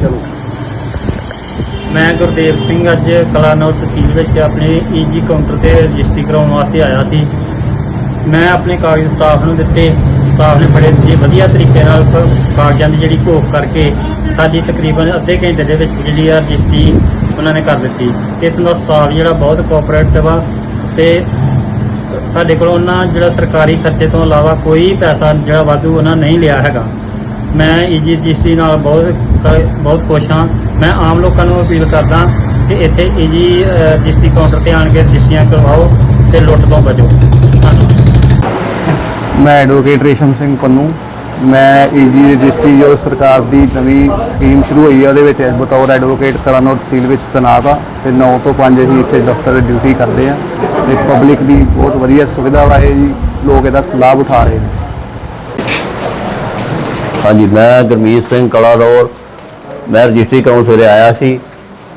ਚਲੋ। ਮੈਂ ਗੁਰਦੇਵ ਸਿੰਘ ਅੱਜ ਕਲਾਨੌਰ ਤਹਿਸੀਲ ਵਿੱਚ ਆਪਣੇ ਈਜੀ ਕਾਊਂਟਰ ਤੇ ਰਜਿਸਟਰੀ ਕਰਾਉਣ ਵਾਸਤੇ ਆਇਆ ਸੀ। ਮੈਂ ਆਪਣੇ ਕਾਗਜ਼ ਸਟਾਫ ਨੂੰ ਦਿੱਤੇ। ਸਟਾਫ ਨੇ ਬੜੇ ਜੀ ਵਧੀਆ ਤਰੀਕੇ ਨਾਲ ਕਾਗਜ਼ਾਂ ਦੀ ਜਿਹੜੀ ਘੋਖ ਕਰਕੇ ਸਾਡੀ ਤਕਰੀਬਨ ਅੱਧੇ ਘੰਟੇ ਦੇ ਵਿੱਚ ਜਿਹੜੀ ਆ ਰਜਿਸਟਰੀ ਉਹਨਾਂ ਨੇ ਕਰ ਦਿੱਤੀ। ਇੱਥੋਂ ਦਾ ਸਟਾਫ ਜਿਹੜਾ ਬਹੁਤ ਕੋਆਪਰੇਟਿਵ ਆ ਤੇ ਸਾਡੇ ਕੋਲ ਉਹਨਾਂ ਜਿਹੜਾ ਸਰਕਾਰੀ ਖਰਚੇ ਤੋਂ ਇਲਾਵਾ ਕੋਈ ਪੈਸਾ ਜਿਹੜਾ ਵਾਧੂ ਉਹਨਾਂ ਨਹੀਂ ਲਿਆ ਹੈਗਾ। ਮੈਂ ਈਜੀ ਰਜਿਸਟਰੀ ਨਾਲ ਬਹੁਤ ਬਹੁਤ ਖੁਸ਼ ਹਾਂ। ਮੈਂ ਆਮ ਲੋਕਾਂ ਨੂੰ ਅਪੀਲ ਕਰਦਾ ਕਿ ਇੱਥੇ ਈਜੀ ਰਜਿਸਟਰੀ ਕਾਊਂਟਰ ਤੇ ਆਣ ਕੇ ਰਜਿਸਟਰੀਆਂ ਕਰਵਾਓ ਤੇ ਲੁੱਟ ਤੋਂ ਬਚੋ। ਧੰਨਵਾਦ। ਮੈਂ ਐਡਵੋਕੇਟ ਰੇਸ਼ਮ ਸਿੰਘ ਪੰਨੂ। ਮੈਂ ਈਜੀ ਰਜਿਸਟਰੀ ਜੋ ਸਰਕਾਰ ਦੀ ਨਵੀਂ ਸਕੀਮ ਸ਼ੁਰੂ ਹੋਈ ਹੈ ਉਹਦੇ ਵਿੱਚ ਬਤੌਰ ਐਡਵੋਕੇਟ ਕਲਾਨੌਰ ਤਹਿਸੀਲ ਵਿੱਚ ਤੈਨਾਤ ਆ ਤੇ 9 ਤੋਂ 5 ਅਸੀਂ ਇੱਥੇ ਦਫ਼ਤਰ ਡਿਊਟੀ ਕਰਦੇ ਆ। ਤੇ ਪਬਲਿਕ ਦੀ ਬਹੁਤ ਵਧੀਆ ਸੁਵਿਧਾ ਵਾ ਇਹ ਜੀ, ਲੋਕ ਇਹਦਾ ਲਾਭ ਉਠਾ ਰਹੇ ਨੇ। ਹਾਂਜੀ, ਮੈਂ ਗੁਰਮੀਤ ਸਿੰਘ ਕਲਾਰੌਰ ਮੈਂ ਰਜਿਸਟਰੀ ਕਰਾਉਣ ਸਵੇਰੇ ਆਇਆ ਸੀ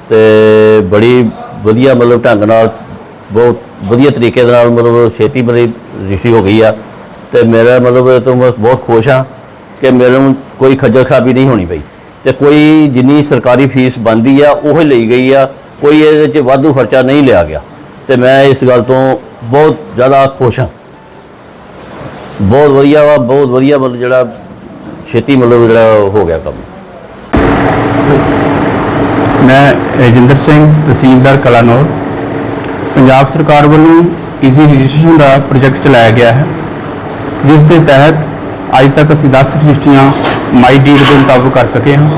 ਤੇ ਬੜੀ ਵਧੀਆ ਮਤਲਬ ਢੰਗ ਨਾਲ, ਬਹੁਤ ਵਧੀਆ ਤਰੀਕੇ ਦੇ ਨਾਲ ਮਤਲਬ ਛੇਤੀ ਮੇਰੀ ਰਜਿਸਟਰੀ ਹੋ ਗਈ ਆ ਤੇ ਮੇਰਾ ਮਤਲਬ ਇਹ ਤੋਂ ਮੈਂ ਬਹੁਤ ਖੁਸ਼ ਹਾਂ ਕਿ ਮੈਨੂੰ ਕੋਈ ਖੱਜਲ ਖਰਾਬੀ ਨਹੀਂ ਹੋਣੀ ਪਈ ਤੇ ਕੋਈ ਜਿੰਨੀ ਸਰਕਾਰੀ ਫੀਸ ਬਣਦੀ ਆ, ਉਹ ਹੀ ਲਈ ਗਈ ਆ, ਕੋਈ ਇਹਦੇ 'ਚ ਵਾਧੂ ਖਰਚਾ ਨਹੀਂ ਲਿਆ ਗਿਆ ਤੇ ਮੈਂ ਇਸ ਗੱਲ ਤੋਂ ਬਹੁਤ ਜ਼ਿਆਦਾ ਖੁਸ਼ ਹਾਂ ਬਹੁਤ ਵਧੀਆ ਵਾ, ਬਹੁਤ ਵਧੀਆ ਮਤਲਬ ਜਿਹੜਾ ਛੇਤੀ ਮਤਲਬ ਜਿਹੜਾ ਹੋ ਗਿਆ ਕੰਮ? ਮੈਂ ਰਜਿੰਦਰ ਸਿੰਘ, ਤਹਿਸੀਲਦਾਰ ਕਲਾਨੌਰ। ਪੰਜਾਬ ਸਰਕਾਰ ਵੱਲੋਂ ਈਜ਼ੀ ਰਜਿਸਟ੍ਰੇਸ਼ਨ ਦਾ ਪ੍ਰੋਜੈਕਟ ਚਲਾਇਆ ਗਿਆ ਹੈ। ਜਿਸ ਦੇ ਤਹਿਤ ਅੱਜ ਤੱਕ ਅਸੀਂ 10 ਰਜਿਸਟਰੀਆਂ ਮਾਈ ਡੀਡ ਦੇ ਮੁਤਾਬਕ ਕਰ ਸਕੇ ਹਾਂ।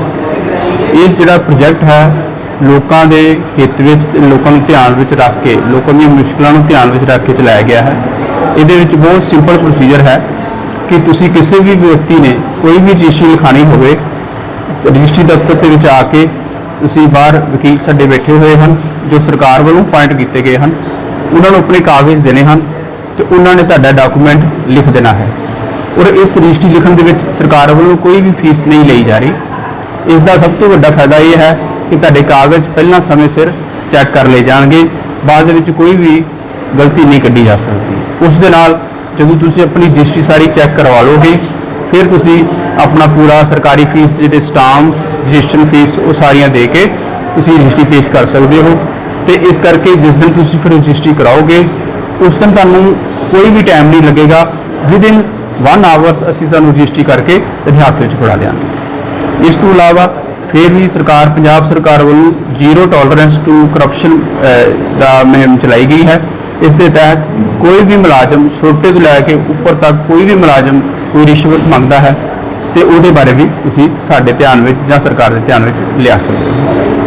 ਇਸ ਜਿਹੜਾ ਪ੍ਰੋਜੈਕਟ ਹੈ, ਲੋਕਾਂ ਦੇ ਹਿੱਤ ਵਿੱਚ ਤੇ ਲੋਕਾਂ ਨੂੰ ਧਿਆਨ ਵਿੱਚ ਰੱਖ ਕੇ, ਲੋਕਾਂ ਦੀਆਂ ਮੁਸ਼ਕਲਾਂ ਨੂੰ ਧਿਆਨ ਵਿੱਚ ਰੱਖ ਕੇ ਚਲਾਇਆ ਗਿਆ ਹੈ। ਇਹਦੇ ਵਿੱਚ ਬਹੁਤ ਸਿੰਪਲ ਪ੍ਰੋਸੀਜਰ ਹੈ। ਕਿ ਤੁਸੀਂ ਕਿਸੇ ਵੀ ਵਿਅਕਤੀ ਨੇ ਕੋਈ ਵੀ ਰਜਿਸਟਰੀ ਲਿਖਾਣੀ ਹੋਵੇ, ਰਜਿਸਟਰੀ ਦਫ਼ਤਰ ਦੇ ਵਿੱਚ ਆ ਕੇ ਤੁਸੀਂ ਬਾਹਰ ਵਕੀਲ ਸਾਡੇ ਬੈਠੇ ਹੋਏ ਹਨ, ਜੋ ਸਰਕਾਰ ਵੱਲੋਂ ਅਪਾਇੰਟ ਕੀਤੇ ਗਏ ਹਨ, ਉਹਨਾਂ ਨੂੰ ਆਪਣੇ ਕਾਗਜ਼ ਦੇਣੇ ਹਨ ਤੇ ਉਹਨਾਂ ਨੇ ਤੁਹਾਡਾ ਡਾਕੂਮੈਂਟ ਲਿਖ ਦੇਣਾ ਹੈ। ਔਰ ਇਸ ਰਜਿਸਟਰੀ ਲਿਖਣ ਦੇ ਵਿੱਚ ਸਰਕਾਰ ਵੱਲੋਂ ਕੋਈ ਵੀ ਫੀਸ ਨਹੀਂ ਲਈ ਜਾ ਰਹੀ। ਇਸ ਦਾ ਸਭ ਤੋਂ ਵੱਡਾ ਫਾਇਦਾ ਇਹ ਹੈ ਕਿ ਤੁਹਾਡੇ ਕਾਗਜ਼ ਪਹਿਲਾਂ ਸਮੇਂ ਸਿਰ ਚੈੱਕ ਕਰ ਲਏ ਜਾਣਗੇ, ਬਾਅਦ ਵਿੱਚ ਕੋਈ ਵੀ ਗਲਤੀ ਨਹੀਂ ਕੱਢੀ ਜਾ ਸਕਦੀ। ਉਸ ਦੇ ਨਾਲ ਜਦੋਂ ਤੁਸੀਂ ਆਪਣੀ ਰਜਿਸਟਰੀ ਸਾਰੀ ਚੈੱਕ ਕਰਵਾ ਲਓਗੇ, ਫਿਰ ਤੁਸੀਂ ਆਪਣਾ ਪੂਰਾ ਸਰਕਾਰੀ ਫੀਸ ਜਿਹੜੇ ਸਟਾਂਪਸ ਰਜਿਸਟ੍ਰੇਸ਼ਨ ਫੀਸ ਉਹ ਸਾਰੀਆਂ ਦੇ ਕੇ ਤੁਸੀਂ ਰਜਿਸਟਰੀ ਪੇਸ਼ ਕਰ ਸਕਦੇ ਹੋ। ਤੇ ਇਸ ਕਰਕੇ ਜਿਸ ਦਿਨ ਤੁਸੀਂ ਫਿਰ ਰਜਿਸਟਰੀ ਕਰਾਓਗੇ, ਉਸ ਦਿਨ ਤੁਹਾਨੂੰ ਕੋਈ ਵੀ ਟਾਈਮ ਨਹੀਂ ਲੱਗੇਗਾ। ਵਿਦਿਨ 1 ਆਵਰਸ ਅਸੀਂ ਸਾਨੂੰ ਰਜਿਸਟਰੀ ਕਰਕੇ ਤੁਹਾਡੇ ਵਿੱਚ ਫੜਾ ਦਿਆਂਗੇ। ਇਸ ਤੋਂ ਇਲਾਵਾ ਫਿਰ ਵੀ ਸਰਕਾਰ, ਪੰਜਾਬ ਸਰਕਾਰ ਵੱਲੋਂ ਜ਼ੀਰੋ ਟੋਲਰੈਂਸ ਟੂ ਕਰਪਸ਼ਨ ਦਾ ਮੁਹਿੰਮ ਚਲਾਈ ਗਈ ਹੈ। ਇਸ ਦੇ ਤਹਿਤ ਕੋਈ ਵੀ ਮੁਲਾਜ਼ਮ ਛੋਟੇ ਤੋਂ ਲੈ ਕੇ ਉੱਪਰ ਤੱਕ ਕੋਈ ਵੀ ਮੁਲਾਜ਼ਮ ਕੋਈ ਰਿਸ਼ਵਤ ਮੰਗਦਾ ਹੈ ਤੇ ਉਹਦੇ ਬਾਰੇ ਵੀ ਤੁਸੀਂ ਸਾਡੇ ਧਿਆਨ ਵਿੱਚ ਜਾਂ ਸਰਕਾਰ ਦੇ ਧਿਆਨ ਵਿੱਚ ਲਿਆ ਸਕਦੇ ਹੋ।